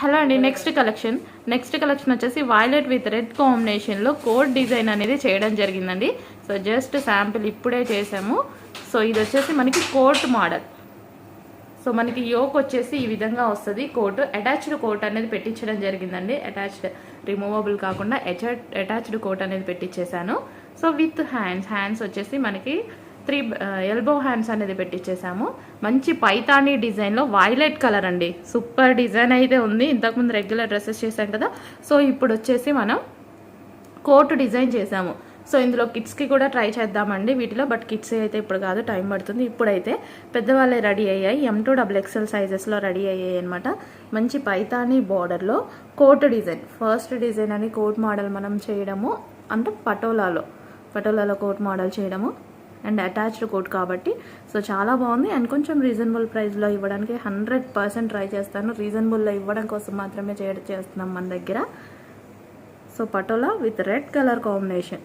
Hello అండి next collection next collection వచ్చేసి violet with red కాంబినేషన్లో కోడ్ డిజైన్ అనేది చేయడం జరిగిందండి. సో జస్ట్ శాంపిల్ ఇప్పుడే చేసాము. సో ఇది వచ్చేసి మనకి కోట్ మోడల్ సో మనకి యోక్ వచ్చేసి ఈ విధంగా వస్తుంది. కోట్ అటాచ్డ్ కోట్ అనేది పెట్టించడం జరిగిందండి. అటాచ్డ్ రిమూవబుల్ కాకుండా అటాచ్డ్ కోట్ అనేది పెట్టించేసాను. సో విత్ హ్యాండ్స్ హ్యాండ్స్ వచ్చేసి మనకి త్రీ ఎల్బో హ్యాండ్స్ అనేది పెట్టించేసాము మంచి పైతానీ డిజైన్లో వైలెట్ కలర్ అండి. సూపర్ డిజైన్ అయితే ఉంది. ఇంతకుముందు రెగ్యులర్ డ్రెస్సెస్ చేసాం కదా. సో ఇప్పుడు వచ్చేసి మనం కోట్ డిజైన్ చేసాము. సో ఇందులో కిడ్స్కి కూడా ట్రై చేద్దామండి వీటిలో. బట్ కిడ్స్ అయితే ఇప్పుడు కాదు టైం పడుతుంది. ఇప్పుడైతే పెద్దవాళ్ళే రెడీ అయ్యాయి. ఎం టూ డబుల్ ఎక్స్ఎల్ సైజెస్లో రెడీ అయ్యాయి అనమాట మంచి పైతాని బార్డర్లో కోట్ డిజైన్. ఫస్ట్ డిజైన్ అని కోట్ మోడల్ మనం చేయడము. అంటే పటోలాలో. పటోలాలో కోట్ మోడల్ చేయడము. అండ్ అటాచ్డ్ కోట్ కాబట్టి. సో చాలా బాగుంది. అండ్ కొంచెం రీజనబుల్ ప్రైస్లో ఇవ్వడానికి హండ్రెడ్ పర్సెంట్ ట్రై చేస్తాను. రీజనబుల్లో ఇవ్వడం కోసం మాత్రమే చేయడం చేస్తున్నాం మన దగ్గర. So Patola with red colour combination.